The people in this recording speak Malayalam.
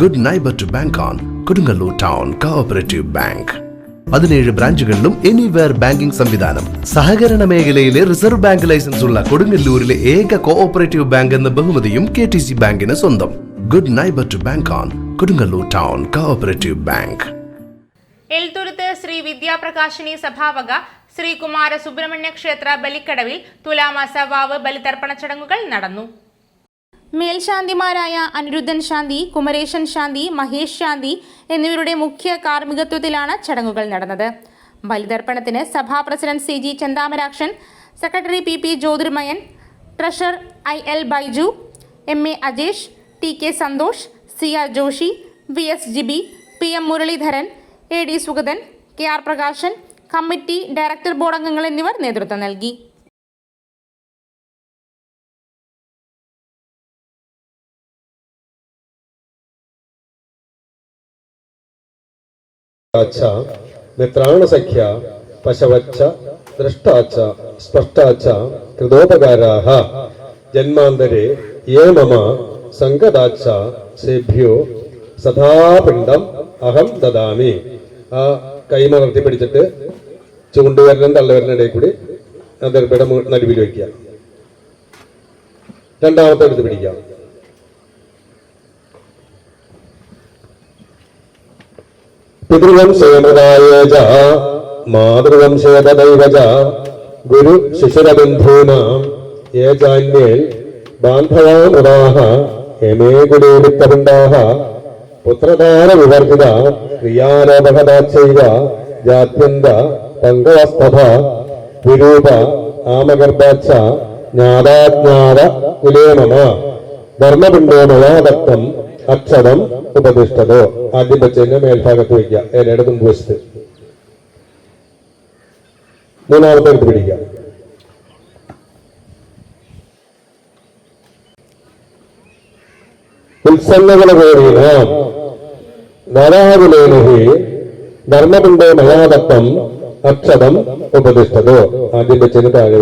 Good neighbour to bank on Kodungallur town cooperative bank പതിനേഴ് ബ്രാഞ്ചുകളിലും എനിവെയർ ബാങ്കിംഗ് സംവിധാനം. സഹകരണ മേഖലയിലെ റിസർവ് ബാങ്ക് ലൈസൻസ് ഉള്ള കൊടുങ്ങല്ലൂരിലെ ഏക കോഓപ്പറേറ്റീവ് ബാങ്ക് എന്ന ബഹുമതിയും കെ ടി സി ബാങ്കിന് സ്വന്തം. Good neighbour to bank on Kodungallur town cooperative bank Elthuruthu Sree Vidyaprakashini സഭാവക Sree Kumara Subrahmanya ക്ഷേത്ര ബലിക്കടവിൽ തുലാമാസ വാവ് ബലിതർപ്പണ ചടങ്ങുകൾ നടന്നു. മേൽശാന്തിമാരായ അനിരുദ്ധൻ ശാന്തി കുമരേശൻ ശാന്തി മഹേഷ് ശാന്തി എന്നിവരുടെ മുഖ്യ കാർമ്മികത്വത്തിലാണ് ചടങ്ങുകൾ നടന്നത്. ബലിതർപ്പണത്തിന് സഭാ president C G Chandamarakshan secretary P P Jyothirmayan treasurer I L Baiju M A Ajesh T K Santhosh C R Joshi V S Jibi P M Muraleedharan A D Sugathan K R Prakashan committee director board അംഗങ്ങൾ എന്നിവർ നേതൃത്വം നൽകി. ാച്ച മിത്രാണസഖ്യ പശവച്ച ദൃഷ്ടാച്ച സ്പഷ്ടാച്ച കൃതോപകാരാഹ ജന്മാന്തരെ യേ മമ സംഗതാച്ച സേഭ്യോ സദാപിണ്ഡം അഹം ദദാമി ആ കൈമലർത്തി പിടിച്ചിട്ട് ചൂണ്ടുവരലും തള്ളവരലിനിടയിൽ കൂടി ദർഭയുടെ നടുവിൽ വയ്ക്കുക. രണ്ടാമത്തെ എടുത്ത് പിടിക്കാം പിതൃവംശേമൃതായ ച മാതൃവംശേ തദൈവ ച ഗുരു ശിശുരബന്ധൂനാം യേ ചാന്യേ ബാന്ധവാമുദാഹ ഹേമേ ഗുരുവിത്തപിണ്ടാഹ പുത്രതാര വിവർജിത ക്രിയാലോപഹതാച്ചൈവ ജാത്യന്ത പങ്കവസ്തഭ വിരൂപ ആമഗർഭാച്ച ജ്ഞാതാജ്ഞാത കുലേമ മമ ധർമ്മപിണ്ടോ മയാദത്തം അക്ഷരം ഉപദിഷ്ടതോ ആദ്യം വെച്ചതിന്റെ മേൽഭാഗത്ത് വയ്ക്കുക. ഏലയുടെ മുൻവശത്ത് മൂന്നാമത്തെ എടുത്ത് പിടിക്കുക. ധർമ്മപിണ്ടോ മയാദത്തം അക്ഷരം ഉപദിഷ്ടതോ ആദ്യം വെച്ചതിന് താഴെ